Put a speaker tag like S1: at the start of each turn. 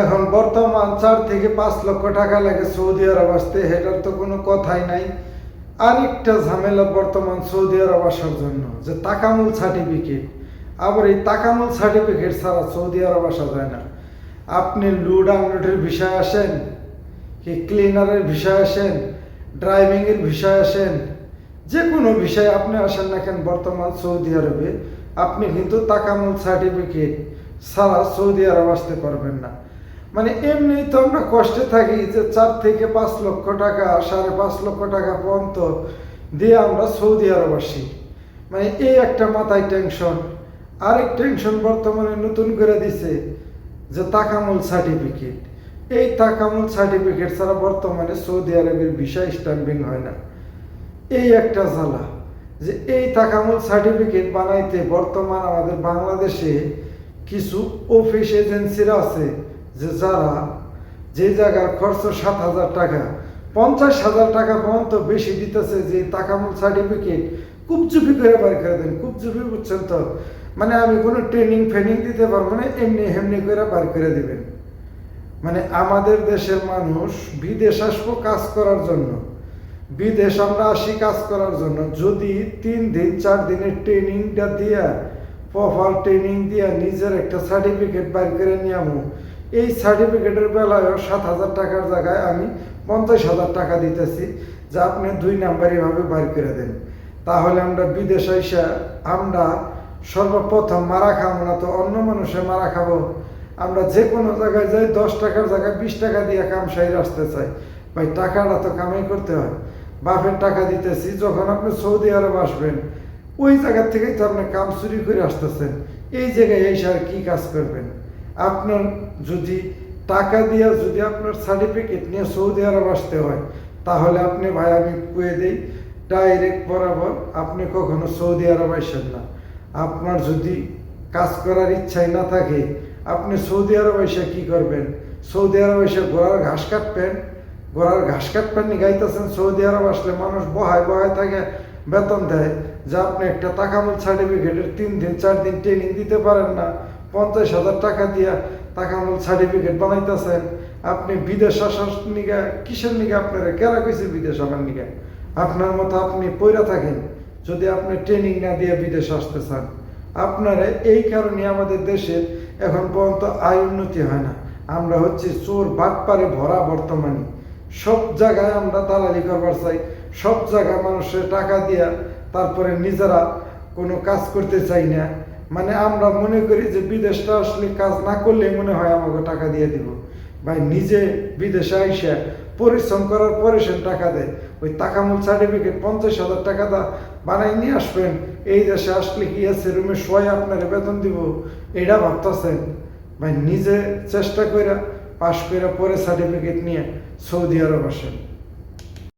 S1: এখন বর্তমান চার থেকে পাঁচ লক্ষ টাকা লাগে সৌদি আরব আসতে এটার তো কোনো কথাই নাই। আরেকটা ঝামেলা বর্তমান সৌদি আরব আসার জন্য, যে তাকামুল সার্টিফিকেট আবার এই তাকামুল সার্টিফিকেট ছাড়া সৌদি আরব আসা যায় না। আপনি লুড আনলোডের বিষয়ে আসেন, কি ক্লিনারের বিষয়ে আসেন, ড্রাইভিংয়ের বিষয়ে আসেন, যে কোনো বিষয়ে আপনি আসেন না কেন বর্তমান সৌদি আরবে, আপনি কিন্তু তাকামুল সার্টিফিকেট ছাড়া সৌদি আরব আসতে পারবেন না। মানে এমনি তো আমরা কষ্টে থাকি যে চার থেকে পাঁচ লক্ষ টাকা, সাড়ে পাঁচ লক্ষ টাকা পর্যন্ত দিয়ে আমরা সৌদি আরব আসি। মানে এই একটা মাথায় টেনশন আরেক টেনশন বর্তমানে নতুন করে দিছে যে তাকামুল সার্টিফিকেট এই তাকামুল সার্টিফিকেট ছাড়া বর্তমানে সৌদি আরবের ভিসা স্ট্যাম্পিং হয় না। এই একটা জ্বালা যে এই তাকামুল সার্টিফিকেট বানাইতে বর্তমান আমাদের বাংলাদেশে কিছু অফিস এজেন্সিরা আছে যে যারা যে জায়গার খরচ সাত হাজার টাকা, পঞ্চাশ হাজার টাকা পর্যন্ত বেশি দিতেছে যে তাকামুল সার্টিফিকেট খুব চুপি করে বার করে দেন, খুব চুপি বুঝছেন তো? মানে আমি কোনো ট্রেনিং ফেনিং দিতে পারব না, এমনি এমনি করে বার করে দিবেন। মানে আমাদের দেশের মানুষ বিদেশ আসব কাজ করার জন্য। বিদেশ আমরা আসি কাজ করার জন্য। যদি তিন দিন, চার দিনের ট্রেনিংটা দিয়া প্রপার ট্রেনিং দিয়া নিজের একটা সার্টিফিকেট বার করে নিয়ে এই সার্টিফিকেটের বেলায়ও সাত হাজার টাকার জায়গায় আমি পঞ্চাশ হাজার টাকা দিতেছি, যা আপনি দুই নাম্বার এভাবে বাইর করে দেন। তাহলে আমরা বিদেশ আইসা আমরা সর্বপ্রথম মারা খাব না তো অন্য মানুষে মারা খাব। আমরা যে কোনো জায়গায় যাই, দশ টাকার জায়গায় বিশ টাকা দিয়ে কাম সাইড আসতে চাই। ভাই, টাকাটা তো কামাই করতে হয়। বাপের টাকা দিতেছি, যখন আপনি সৌদি আরব আসবেন, ওই জায়গা থেকেই তো আপনি কাম চুরি করে আসতেছেন। এই জায়গায় এসে আর কি কাজ করবেন? আপনার যদি টাকা দিয়ে যদি আপনার সার্টিফিকেট নিয়ে সৌদি আরব আসতে হয়, তাহলে আপনি ভাই, আমি কুয়ে দিই ডাইরেক্ট বরাবর আপনি কখনো সৌদি আরব আসেন না। আপনার যদি কাজ করার ইচ্ছাই না থাকে, আপনি সৌদি আরব এসে কি করবেন? সৌদি আরব এসে ঘোড়ার ঘাস কাটবেন? ঘোড়ার ঘাস কাটবেন নি গাইতেছেন? সৌদি আরব আসলে মানুষ বহায় বহায় থাকে, বেতন দেয়। যে আপনি একটা তাকামুল সার্টিফিকেটের তিন দিন, চার দিন ট্রেনিং দিতে পারেন না। পঞ্চাশ হাজার টাকা দিয়া তাকামুল সার্টিফিকেট বানাইতেছেন। আপনি বিদেশ আসার নিগা কিসের নিগা আপনারা? কেরা কইছে বিদেশ আমার নিগা? আপনার মতো আপনি পইরা থাকেন, যদি আপনি ট্রেনিং না দিয়ে বিদেশ আসতে চান। আপনারা এই কারণে আমাদের দেশের এখন পর্যন্ত আয় উন্নতি হয় না। আমরা হচ্ছে চোর, বাটপারে ভরা বর্তমানে। সব জায়গায় আমরা দালালি করবার চাই। সব জায়গায় মানুষের টাকা দিয়া তারপরে নিজেরা কোনো কাজ করতে চাই না। মানে আমরা মনে করি যে বিদেশটা আসলে কাজ না করলে মনে হয় আমাকে টাকা দিয়ে দিব। ভাই, নিজে বিদেশে আইসে পরিশ্রম করার পরে সে টাকা দেয়। ওই টাকামূল সার্টিফিকেট পঞ্চাশ হাজার টাকা দা বানাই নিয়ে আসবেন। এই দেশে আসলে কি আছে? রুমে শোয় আপনার বেতন দিব। এটা ভাবতেছেন। ভাই, নিজে চেষ্টা করে পাশ করে পরে সার্টিফিকেট নিয়ে সৌদি আরব আসেন।